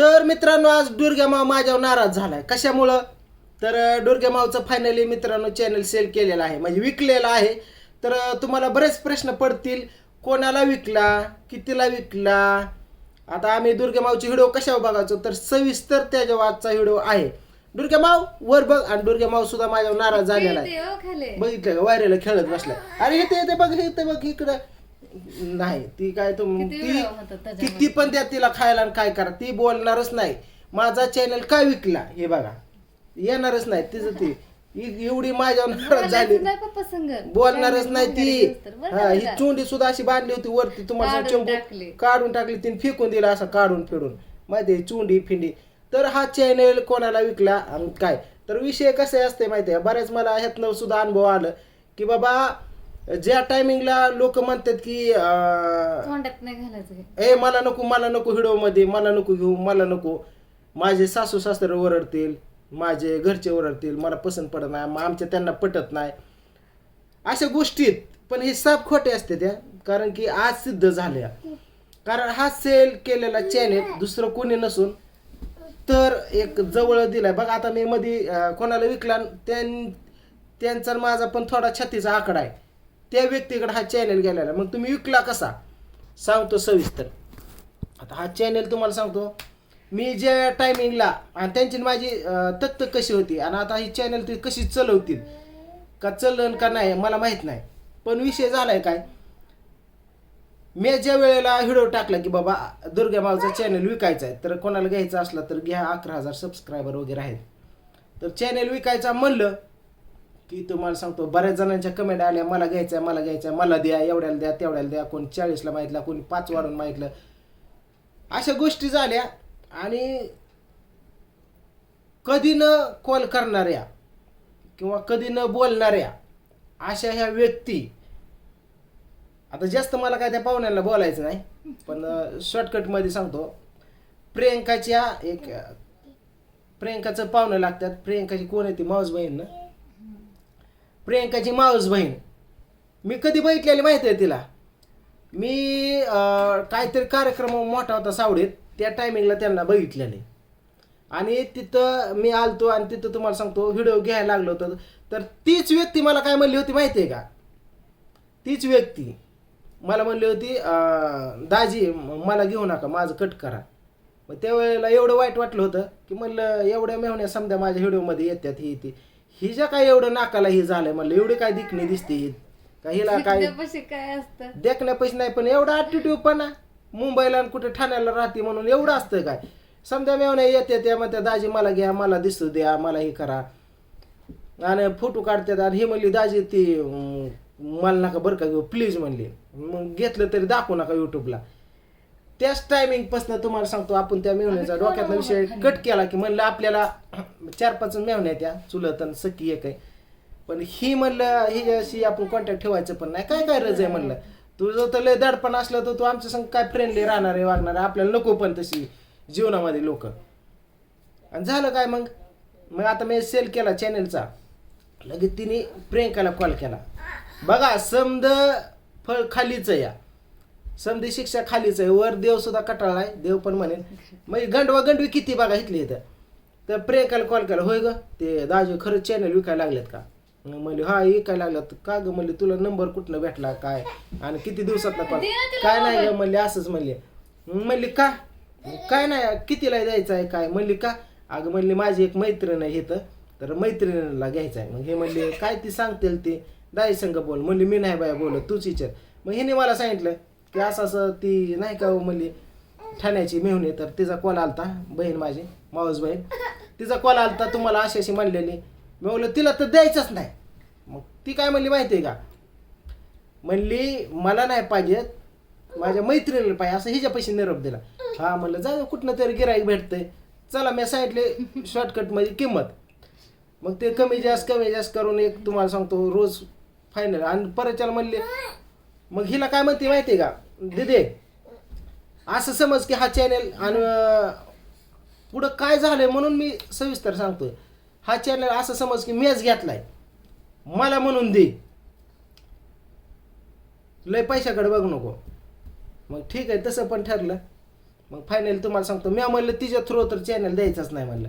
तर मित्रांनो आज दुर्गा माव माझ्यावर नाराज झालाय. कशामुळं? तर अं, दुर्गा मावचं फायनली मित्रांनो चॅनल सेल केलेलं आहे. म्हणजे विकलेलं आहे. तर तुम्हाला बरेच प्रश्न पडतील. कोणाला विकला? कितीला विकला? आता आम्ही दुर्गा मावची व्हिडिओ कशावर बघायचो? तर सविस्तर त्याच्या वाजचा व्हिडिओ आहे. दुर्गा माव वर बघ. आणि दुर्गा माव सुद्धा माझ्यावर नाराज झालेला आहे. बघितलं वायरेला खेळत बसला अरे हे ते बघ हे ते बघ इकडं. नाही ती काय तुम किती ती त्याच्यामध्ये? किती पण द्या तिला खायला आणि काय करा. ती बोलणारच नाही. माझा चॅनल काय विकला? हे बघा. येणारच नाही. तिचं ती इ- एवढी माझ्यावर नाराज झाली. नाही पप्पा संग. बोलणारच नाही ती. बरं हा, ही? चुंडी सुद्धा अशी बांधली होती वरती. तुम्हाला काढून टाकली. काढून टाकली तिने फेकून दिला असं काढून फेडून. माहिती आहे चुंडी फिंडी. तर हा चॅनल कोणाला विकला आणि काय? तर विषय कसे असते माहिती आहे? बऱ्याच मला ह्यातनं सुद्धा अनुभव आलं की बाबा ज्या टायमिंगला लोक म्हणतात की अं, तोंडात नाही घालायचं हे. ए मला नको मला नको व्हिडिओमध्ये मला नको घेऊ मला नको. माझे सासू सासरे ओरडतील माझे घरचे ओरडतील मला पसंत पडत नाही मग आमच्या त्यांना पटत नाही. अशा गोष्टीत पण हे साप खोटे असते त्या कारण की आज सिद्ध झाल्या. कारण हा सेल केलेला चॅनेल दुसरं कोणी नसून. तर एक जवळ दिलाय. बघा आता मी मध्ये अं, कोणाला विकला न त्यां त्यांचा न माझा पण थोडा छातीचा आकडा आहे. त्या व्यक्तीकडे हा चॅनल गेलेला. मग तुम्ही विकला कसा? सांगतो सविस्तर. आता हा चॅनल तुम्हाला सांगतो. मी ज्या टायमिंगला आणि त्यांची माझी तत्त कशी होती आणि आता ही चॅनल ती कशी चलवतील? का चलन का नाही मला माहीत नाही. पण विषय झाला आहे काय? मी ज्या वेळेला व्हिडिओ टाकला की बाबा दुर्गा मावचा चॅनल विकायचा आहे तर कोणाला घ्यायचा असला तर घ्या अकरा हजार सबस्क्रायबर वगैरे आहेत. तर चॅनल विकायचा म्हणलं की तुम्हाला सांगतो बऱ्याच जणांच्या कमेंट आल्या मला घ्यायचं आहे मला घ्यायचं आहे मला द्या एवढ्याला द्या तेवढ्याला द्या कोणी चाळीसला माहितला कोणी पाच वारून माहितलं अशा गोष्टी झाल्या आणि कधी न कॉल करणाऱ्या किंवा कधी न बोलणाऱ्या अशा ह्या व्यक्ती आता जास्त मला काय त्या पाहुण्यांना बोलायचं नाही पण शॉर्टकटमध्ये सांगतो प्रियंकाच्या एक प्रियंकाचं पाहुणं लागतात प्रियंकाची कोण आहे ती मावस बहीण ना? प्रियंकाची मावस बहीण. मी कधी बघितलेली माहिती आहे तिला? मी काहीतरी कार्यक्रम मोठा होता सावडीत त्या टायमिंगला त्यांना बघितलेले आणि तिथं मी आलतो आणि तिथं तुम्हाला सांगतो व्हिडिओ घ्यायला लागलो होतो. तर तीच व्यक्ती मला काय म्हणली होती माहिती आहे का? तीच व्यक्ती मला म्हणली होती दाजी मला घेऊ नका माझं कट करा. मग त्यावेळेला एवढं वाईट वाटलं होतं की म्हणलं एवढ्या मेहण्या समजा माझ्या व्हिडिओमध्ये येतात ही ती. हिच्या काय एवढं नाकाला हे झालंय म्हणलं एवढी काय दिखणी दिसते ही. का हिला काय शिकण्यापाशी काय असतं? देखण्यापाशी नाही पण एवढा ॲटिट्यूड पण मुंबईला आणि कुठे ठाण्याला राहते म्हणून एवढं असतं काय. समजा मेवण्या येते त्या म्हणत्या दाजी मला घ्या मला दिसू द्या मला हे करा. आणि फोटो काढतात आणि हे म्हणली दाजी ती अं, मला नका बरं का घेऊ प्लीज म्हणली. मग घेतलं तरी दाखवू नका युट्यूबला त्याच टायमिंगपासून तुम्हाला सांगतो आपण त्या मेवण्याचा डोक्यातला विषय कट केला की म्हणलं आपल्याला चार पाच मेवण्या त्या चुलत आणि सखी एक आहे. पण ही म्हणलं हिच्याशी आपण कॉन्टॅक्ट ठेवायचं पण नाही. काय काय रज आहे म्हणलं? तुझं तर लय दडपण असलं तर तू आमच्या संग काय फ्रेंडली राहणार आहे वागणार आहे? आपल्याला नको पण तशी जीवनामध्ये लोक. आणि झालं काय मग? मग आता मी सेल केला चॅनेलचा लगेच तिने प्रियंकाला कॉल केला. बघा समद फळ खालीच या. समधी शिक्षा खालीच आहे वर देव सुद्धा कटाळलाय देव पण म्हणेन मग गंडवा गंडवी किती बघा इथली इथं. तर प्रियंकाला कॉल केला होय ग ते दाजू खरंच चॅनल विकायला लागलेत का? म्हणले हा विकायला लागल्यात. का ग म्हणले तुला नंबर कुठनं भेटला काय? आणि किती दिवसात कॉल काय नाही ग म्हणले असंच म्हणले. म्हणली का? काय नाही कितीला द्यायचं आहे काय? म्हणली का? अगं म्हणली माझी एक मैत्रीण आहे इथं. तर मैत्रिणीला घ्यायचं आहे मग हे म्हणले काय ती सांगतील ते? दाई संग बोल. म्हणली मी नाही बाया बोलत तूच विचार. मग हिने मला सांगितलं की असं असं ती नाही का म्हणली ठाण्याची मेहुणे तर तिचा कॉल आलता बहीण माझी मावस बहीण. तिचा कॉल आलता तुम्हाला अशी अशी म्हणलेली. मी बोललो तिला तर द्यायचंच नाही. मग ती काय म्हणली माहिती आहे का? म्हणली मला नाही पाहिजे माझ्या मैत्रिणीला पाहिजे असं हिच्या पैसे निरोप दिला. हा म्हणलं जा कुठनं तरी गिराईक भेटतंय. चला मी सांगितले शॉर्टकटमध्ये किंमत. मग ते कमी जास्त कमी जास्त करून एक तुम्हाला सांगतो रोज फायनल आणि परत त्याला म्हणले मग हिला काय म्हणते माहिती आहे का? दिदे असं समज की हा चॅनेल आणि पुढं काय झालंय म्हणून मी सविस्तर सांगतोय. हा चॅनल असं समज की मीच घेतलाय. मला म्हणून दे. लय पैशाकडे बघ नको. मग ठीक आहे तसं पण ठरलं. मग फायनल तुम्हाला सांगतो मी म्हणलं तिच्या थ्रू तर चॅनल द्यायचाच नाही म्हणलं.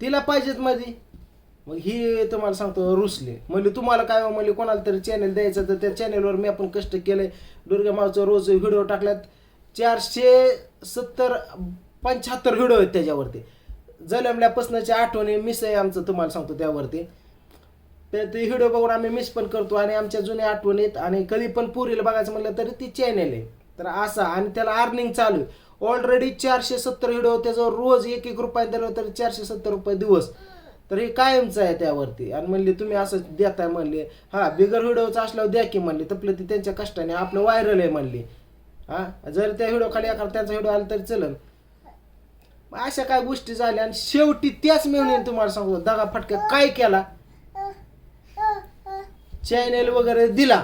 तिला पाहिजेत मधी. मग हे तुम्हाला सांगतो रुसले. म्हणजे तुम्हाला काय म्हणजे कोणाला तरी चॅनल द्यायचं तर त्या चॅनलवर मी आपण कष्ट केले. दुर्गा मावचं रोज व्हिडिओ टाकल्यात. चारशे सत्तर पंच्याहत्तर व्हिडिओ आहेत त्याच्यावरती. जलमल्यापासूनच्या आठवणी मिस आहे आमचं तुम्हाला सांगतो त्यावरती. तर ते व्हिडिओ बघून आम्ही मिस पण करतो आणि आमच्या जुन्या आठवणीत आणि कधी पण पुरीला बघायचं म्हणलं तरी ती चॅनेल आहे. तर असा आणि त्याला अर्निंग चालू आहे. ऑलरेडी चारशे सत्तर व्हिडिओ त्याच्यावर रोज एक एक रुपये दिलं तर चारशे सत्तर रुपये दिवस. तर हे कायमचं आहे त्यावरती. आणि म्हणले तुम्ही असं देताय म्हणले. हा बिगर व्हिडिओचं असल्यावर द्या की म्हणले. तपलं ती त्यांच्या कष्टाने आपलं व्हायरल आहे म्हणले. हा जर त्या व्हिडिओ खाली एखादा त्यांचा व्हिडिओ आला तरी चलन. अशा काय गोष्टी झाल्या आणि शेवटी त्याच मिळून तुम्हाला सांगतो दगा फटका काय केला? चॅनेल वगैरे दिला.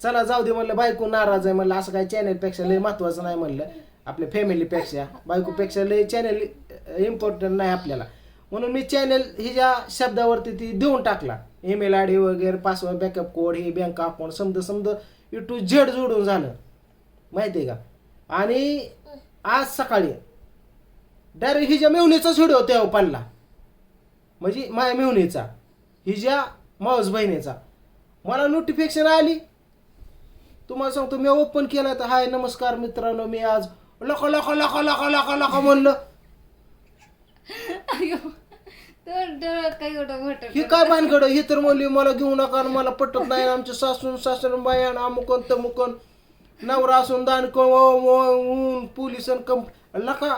चला जाऊ दे म्हणलं बायको नाराज आहे म्हणलं असं काय चॅनेलपेक्षा लय महत्वाचं नाही म्हणलं आपल्या फॅमिलीपेक्षा बायकोपेक्षा लय चॅनेल इम्पॉर्टंट नाही आपल्याला. म्हणून मी चॅनेल हिच्या शब्दावरती ती देऊन टाकला. ईमेल आय डी वगैरे पासवर्ड बॅकअप कोड हे बँक अकाउंट समजा समजा यू टू झेड जोडून झालं. माहिती आहे का? आणि आज सकाळी डायरेक्ट हिच्या मेहुणीचाच व्हिडिओ त्या पाडला म्हणजे माझ्या मेहुणीचा. हिच्या मावस बहिणीचा. मला नोटिफिकेशन आली. तुम्हाला सांगतो मी ओपन केला तर हाय नमस्कार मित्रांनो मी आज लख लख लख लख लख लका म्हणलं. अयो तर डोळ्यात काय एवढं भटक ही काय भानगड ही तर म्हणली मला घेऊ नका आणि मला पटत नाही. आणि आमचे सासून सासर बायान अमुकन तमुकन. नवरा असून दान ऊन पोलीस कंप लका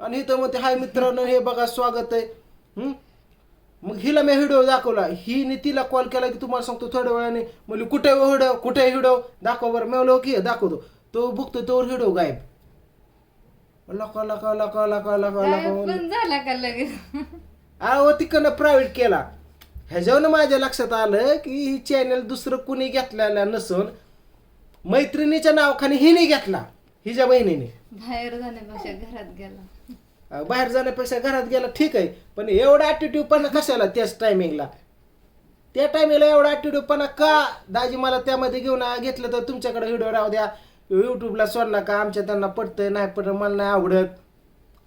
आणि इथं म्हणते हाय मित्रांनो हे बघा स्वागत आहे. हं? मग हिला मी व्हिडिओ दाखवला. हिने तिला कॉल केला की तुम्हाला सांगतो थोड्या वेळाने. म्हणली कुठे व्हिडिओ? कुठे व्हिडिओ? दाखव बरं. मी म्हणलो की दाखवतो. तो बघतो तोवर व्हिडिओ गायब. लका लका लका लका लका लका. पण झाला का लगेच? अहो तिकडनं प्रायव्हेट केला. ह्याच्यावरनं माझ्या लक्षात आलं की ही चॅनल दुसरं कुणी घेतलेलं नसून मैत्रिणीच्या नावाखाने हिने घेतला हिच्या बहिणीने. बाहेर जाण्यापेक्षा घरात गेला. बाहेर जाण्यापेक्षा घरात गेला ठीक आहे. पण एवढा ॲटिट्यूड पण कशाला त्याच टायमिंगला त्या टायमिंगला एवढा ॲटिट्यूड पण का दाजी मला त्यामध्ये घेऊन आ- घेतलं तर तुमच्याकडे व्हिडिओ राहू द्या? युट्यूबला सोड नका आमच्या त्यांना पडतंय नाही पडत मला नाही आवडत.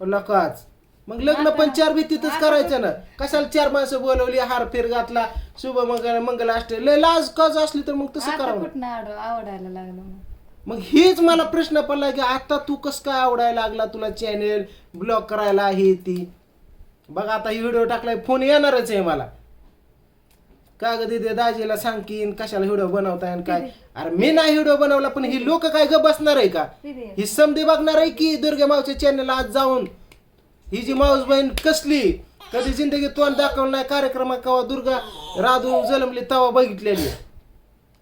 नकाच. मग लग्न पण चार भीतीतच करायचं ना. कशाला चार माणसं बोलवली हार फिर घातला शुभ मंगल मंगल असते लय लाज कज असली तर मग तसं करावं. आवडायला लागलं मग? हेच मला प्रश्न पडला की आता तू कस काय आवडायला लागला तुला चॅनेल ब्लॉक करायला हे ती. बघा आता ही व्हिडिओ टाकलाय फोन येणारच आहे मला. का ग दिदे दाजीला सांगकीन कशाला व्हिडिओ बनवताय आणि काय? अरे मी नाही व्हिडिओ बनवला पण ही लोक काय ग बसणार आहे का? ही समधी बघणार आहे की दुर्गा मावच्या चॅनल आज जाऊन? ही जी माऊस बहीण कसली? कधी जिंदगी तोंड दाखवलं नाही कार्यक्रमात कवा दुर्गा राधू जलमली तवा बघितलेली.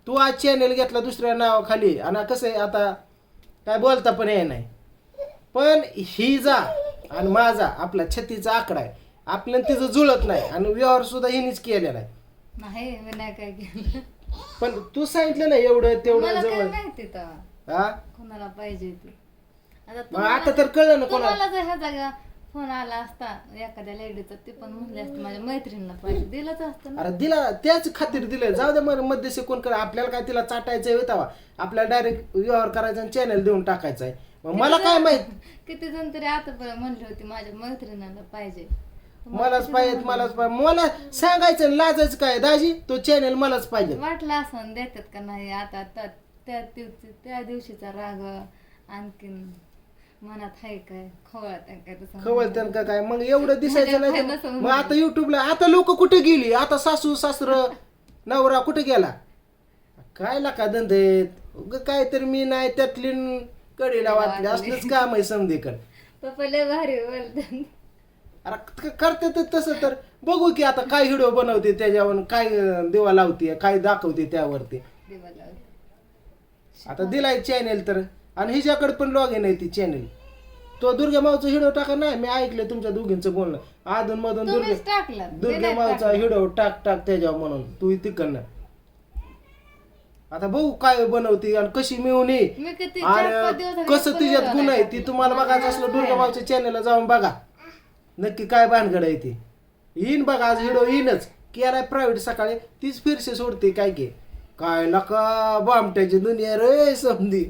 तू आज चॅनेल घेतला दुसऱ्या नावाखाली. आणि कसं आहे आता? काय बोलता पण ये नाही. पण ही जा आणि माझा आपला छत्तीचा आकडा आहे. आपल्याला तिचं जुळत नाही आणि व्यवहार सुद्धा हिनीच केलेला आहे. नाही मी नाही काय केलं पण तू सांगितलं ना एवढं तेवढं मला काय जवळ. माहिती तर? हा? कोणाला पाहिजे ते? आता मग आता तर कळलं ना कोणाला. तुम्हाला जर ह्या जागा फोन आला असता एखाद्या लेडीचा ते पण म्हणले असते माझ्या मैत्रिणीला पाहिजे. दिलंच असतं ना. अरे दिला त्याच खातीर दिलं जाऊ दे मग मध्यस्थी कोण करे आपल्याला काय तिला चाटायचं आहे तवा आपल्याला डायरेक्ट व्यवहार करायचा आणि चॅनल देऊन टाकायचं आहे मग मला काय माहीत? किती जण तरी आतापर्यंत म्हणली होती माझ्या मैत्रिणीला पाहिजे. मलाच पाहिजे मलाच पाहिजे. मला सांगायचं आणि लाजायचं काय? दाजी तो चॅनल मलाच पाहिजे. वाटलं असं देतात का नाही? आता त्या त्या दिवशी त्या दिवशीचा राग आणखीन मनात आहे काय? खवळत आहे काय तसं खवळत्यान का काय? मग एवढं दिसायचं नाही. तर- मग आता युट्यूबला आता लोक कुठे गेली? आता सासू सासर नवरा कुठे गेला? काय लाका धंदेत काय तर मी नाही त्यातली कडेला वाटली. असलंच काम आहे समधीकड पप्पा लय भारी बोलतात. अरे करते तर तसं तर. बघू की आता काय व्हिडिओ बनवते त्याच्यावर काय दिवा लावते काय दाखवते त्यावरती. आता दिलाय चॅनेल तर. आणि हिच्याकडे पण लॉग इन आहे ती चॅनेल तो दुर्गा मावचा व्हिडिओ टाका नाही मी ऐकलं तुमच्या दोघींचं बोलणं. अधून मधून दुर्गा मावचा व्हिडिओ टाक टाक त्याच्यावर म्हणून. तू तिकडनं. आता बघू काय बनवते आणि कशी मिळून ये आणि कसं तिच्यात गुण आहे ती तुम्हाला बघायचं असलं दुर्गा मावच्या चॅनलला जाऊन बघा. नक्की काय भानगड आहे ती? येईन बघा आज व्हिडिओ येईनच केलाय प्रायव्हेट सकाळी तीच फिरसे सोडते काय की? काय नका बामट्याची दुनिया रे समधी.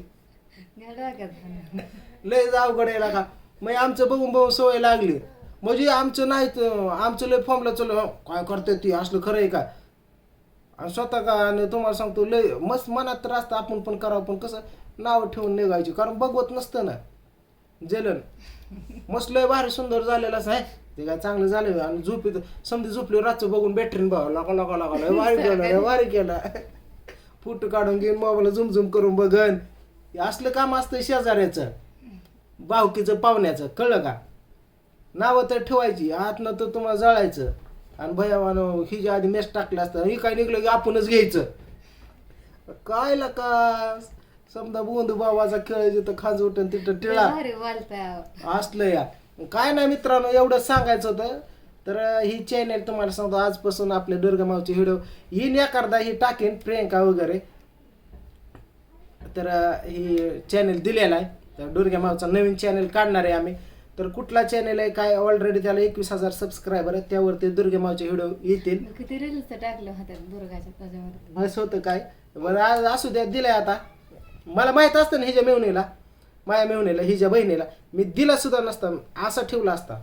लय अवघड आहे का मग आमचं बघून बघून सवय लागली. म्हणजे आमचं नाही आमचं लय फॉर्मला चल काय करते ती? असलं खरं आहे का? आणि स्वतः का? आणि तुम्हाला सांगतो लय मस्त मनात तर असतं आपण पण करावं पण कसं नाव ठेवून निघायची. कारण बघवत नसतं ना. जलन. मस्त लय भारी सुंदर झालेलं आहे. ते काय चांगलं झालं आणि झोपी समधी झोपली रातचं बघून बॅटरीन बघा लागा लागा लागा लय भारी वारी लय भारी फोटो काढून घेऊन मोबाईल झुमझुम करून बघन. हे असलं काम असतं शेजाऱ्याचं. भावकीचं पाहुण्याचं. कळलं का? नावं तर ठेवायची. आतन तर तुम्हाला जळायचं. आणि भयावानं हिच्या आधी मेस टाकलं असतं ही काय निघलं की आपणच घ्यायचं. काय का समजा बोंधू बाबाचा खेळ जिथं खाज उठन तिथं टिळा. असलं या. काय नाही मित्रांनो एवढं सांगायचं होतं. तर ही चॅनेल तुम्हाला सांगतो आजपासून आपल्या दुर्गामावचे व्हिडिओ ही एखादा ही टाकेन प्रियंका वगैरे. तर ही चॅनेल दिलेला आहे. तर दुर्गा मावचा नवीन चॅनेल काढणार आहे आम्ही. तर कुठला चॅनेल आहे काय ऑलरेडी त्याला एकवीस हजार सबस्क्रायबर आहेत त्यावरती दुर्गा मावचे व्हिडिओ येतील. किती टाकलं होत्या दुर्गाच्या असं होतं काय? बरं आज असू द्या दिलंय आता. मला माहीत असतं ना हिच्या मेवणीला माया मेवणीला हिच्या बहिणीला. मी दिला सुद्धा नसता असा ठेवला असता.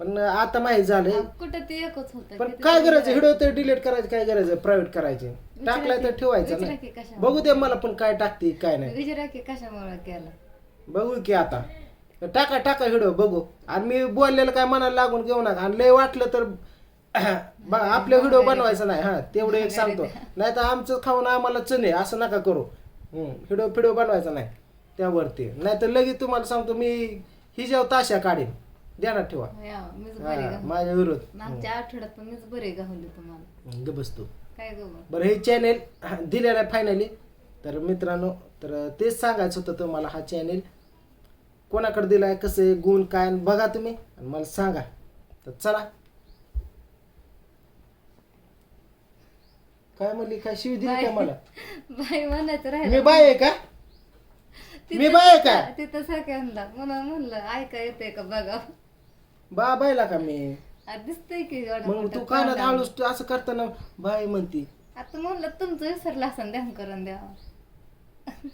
पण आता माहीत झालंय. कुठं ते एकच होतं पण काय करायचं? व्हिडिओ तर डिलीट करायचं काय करायचं? प्रायव्हेट करायचे. टाकलाय तर ठेवायचं बघू दे मला पण काय टाकते काय नाही. कशामुळे केलं. बघू की आता. टाका टाका व्हिडिओ बघू. आणि मी बोललेलं काय मनाला लागून घेऊ नका. आणि लय वाटलं तर आपले व्हिडिओ बनवायचा नाही. हा तेवढं एक सांगतो. नाही तर आमचं खाऊन आम्हाला चणे असं नका करू. व्हिडिओ फिडिओ बनवायचा नाही. त्यावरती. नाही तर लगेच तुम्हाला सांगतो मी ही जेव्हा ताशा काढीन ध्यानात ठेवा. या, मीच बरी हा, गावली माझ्या विरोध मागच्या आठवड्यात पण मीच बरी गावली तुम्हाला. ग बसतो काय गं बरं हे चॅनेल दिलेलं आहे फायनली तर मित्रांनो तर तेच सांगायचं होतं तुम्हाला हा चॅनेल कोणाकडे दिलाय कसं आहे गुण काय आणि बघा तुम्ही आणि मला सांगा. तर चला. काय म्हणली? काय शिवी दिली का मला? बाई म्हणायचं मी राहिलं बाय आहे का? मी बाय आहे का? तिथं सगळ्यांदा म्हणून म्हणलं ऐका येते का बघा. बा बायला का मी? आ, दिसतंय की एवढं मग मोठं तू कानात तोंड. हळूच तू असं करताना बाय म्हणती. आता म्हणलं तुमचं विसरलं असं ध्यान करून द्यावं.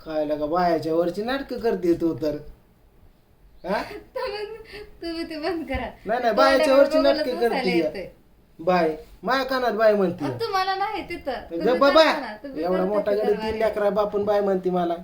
काय लागा बायाच्या वरची नाटकं करते तू तर? हा तुम्ही तुम्ही ते बंद करा. नाही नाही बायाच्या वरची नाटकं करते. बाय माया कानात बाय म्हणते. तुम्हाला नाही तिथं. तुम्ही बाबा तुम्ही एवढा करता मोठा गडी. तीन लेकरा बापून बाय म्हणते मला.